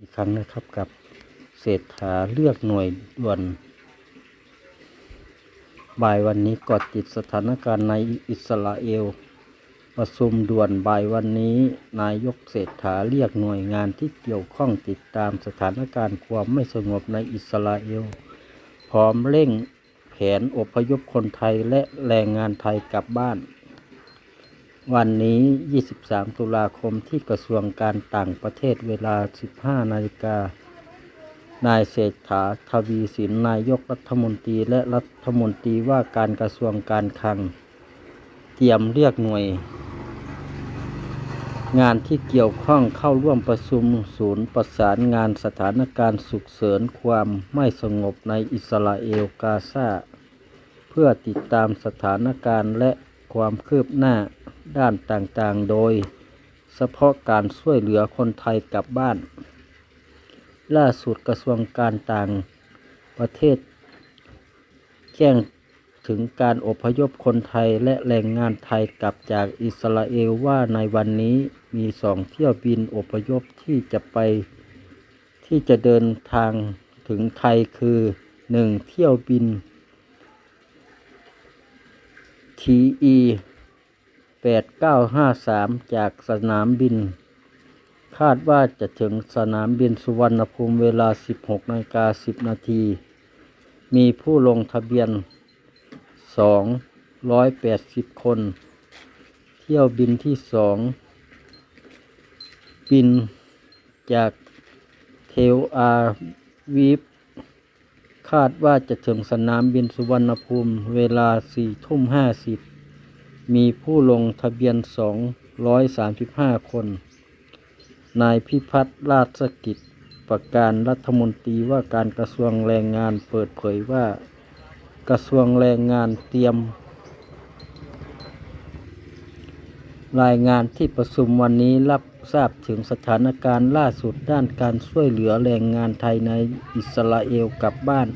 อีกครั้งนะครับกับเศรษฐาเลือกหน่วยด่วนบ่ายวันนี้กอดติดสถานการณ์ในอิสราเอล ประชุมด่วนบ่ายวันนี้นายกเศรษฐาเรียกหน่วยงานที่เกี่ยวข้องติดตามสถานการณ์ความไม่สงบในอิสราเอล พร้อมเร่งแผนอพยพคนไทยและแรงงานไทยกลับบ้าน วันนี้ 23 ตุลาคมที่กระทรวงการต่างประเทศเวลา 15 นาฬิกา นายเศรษฐาทวีสินนายกรัฐมนตรีและรัฐมนตรีว่าการกระทรวงการคลัง เตรียมเรียกหน่วย งานที่เกี่ยวข้องเข้าร่วมประชุมศูนย์ประสานงานสถานการณ์ฉุกเฉินความไม่สงบในอิสราเอลกาซาเพื่อติดตามสถานการณ์และ ความคืบหน้าด้านต่างๆ โดยเฉพาะการช่วยเหลือคนไทยกลับบ้าน ล่าสุดกระทรวงการต่างประเทศ แจ้งถึงการอพยพคนไทยและแรงงานไทยกลับจากอิสราเอลว่าในวันนี้มีสองเที่ยวบินอพยพที่จะไปที่จะเดินทางถึงไทยคือหนึ่งเที่ยวบิน TE 8953 จากสนามบิน คาดว่าจะถึงสนามบินสุวรรณภูมิเวลา 16นาฬิกา10 นาที มีผู้ลงทะเบียน 280 คน เที่ยวบินที่สองบินจากเทลอาวีฟ คาดว่าจะถึงสนามบินสุวรรณภูมิเวลา4ทุ่ม50มีผู้ลงทะเบียน235คน นายพิพัฒน์ราชกิจประการรัฐมนตรีว่าการกระทรวงแรงงานเปิดเผยว่า กระทรวงแรงงานเตรียม รายงานที่ประชุมวันนี้รับ ทราบถึงสถานการณ์ล่าสุดด้านการช่วยเหลือแรงงานไทยในอิสราเอลกลับบ้าน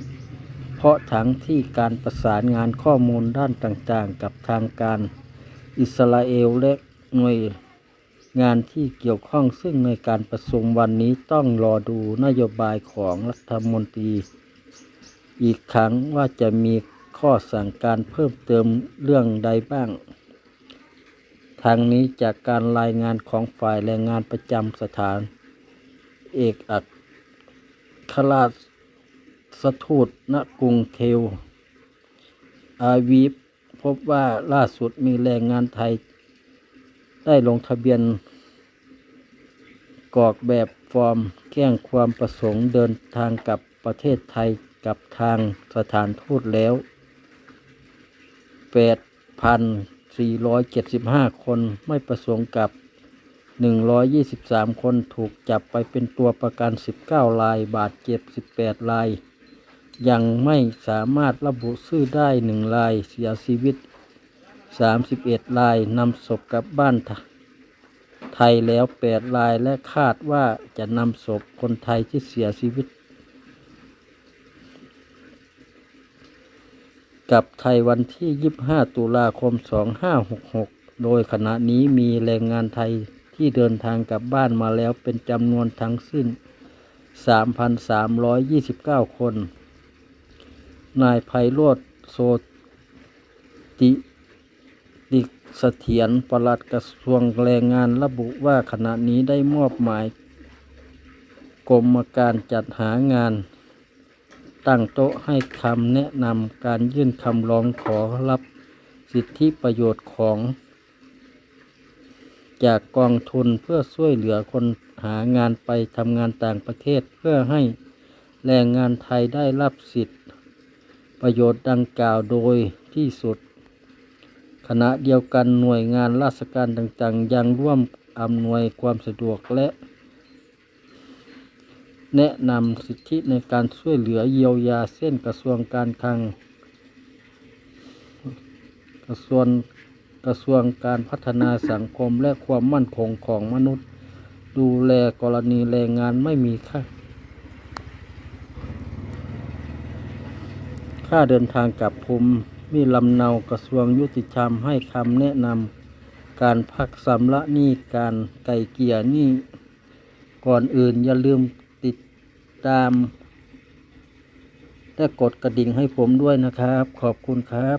เพราะทั้งที่การประสานงานข้อมูลด้านต่างๆ กับทางการอิสราเอลและหน่วยงานที่เกี่ยวข้องซึ่งในการประชุมวันนี้ต้องรอดูนโยบายของรัฐมนตรี อีกครั้งว่าจะมีข้อสั่งการเพิ่มเติมเรื่องใดบ้าง ทางนี้จากการรายงานของฝ่ายแรงงานประจำสถาน เอกอัครราชทูตณกรุงเทลอาวีฟพบว่าล่าสุดมีแรงงานไทย ได้ลงทะเบียนกรอกแบบฟอร์มแจ้งความประสงค์เดินทางกลับประเทศไทยกับทางสถานทูตแล้ว 475 คนไม่ประสงค์กับ 123 คนถูกจับไปเป็นตัวประกัน 19 ราย บาดเจ็บ 18 ราย ยังไม่สามารถระบุชื่อได้หนึ่งราย เสียชีวิต 31 รายนำศพกลับบ้านไทยแล้ว 8 รายและคาดว่าจะนำศพคนไทยที่เสียชีวิต กับไทยวันที่ 25 ตุลาคม 2566 โดยขณะนี้มีแรงงานไทยที่เดินทางกลับบ้านมาแล้วเป็นจำนวนทั้งสิ้น 3,329 คน นายไพโรธโสติติเสถียรปลัดกระทรวงแรงงานระบุว่าขณะนี้ได้มอบหมายกรมการจัดหางาน ตั้งโต๊ะให้คำแนะนำการยื่นคำร้องขอรับสิทธิประโยชน์ของ จากกองทุนเพื่อช่วยเหลือคนหางานไปทำงานต่างประเทศเพื่อให้แรงงานไทยได้รับสิทธิประโยชน์ดังกล่าวโดยที่สุด ขณะเดียวกันหน่วยงานราชการต่างๆ ยังร่วมอำนวยความสะดวกและ แนะนำสิทธิในการช่วยเหลือเยียวยาเส้นกระทรวงการคลัง กระทรวงกระทรวงการพัฒนาสังคมและความมั่นคงของมนุษย์ ดูแลกรณีแรงงานไม่มีค่าค่าเดินทางกลับภูมิมีลำเนากระทรวงยุติธรรมให้คำแนะนำการพักสำระหนี้การไกลเกี่ยหนี้ก่อนอื่นอย่าลืม ติดตาม และกดกระดิ่งให้ผมด้วยนะครับ ขอบคุณครับ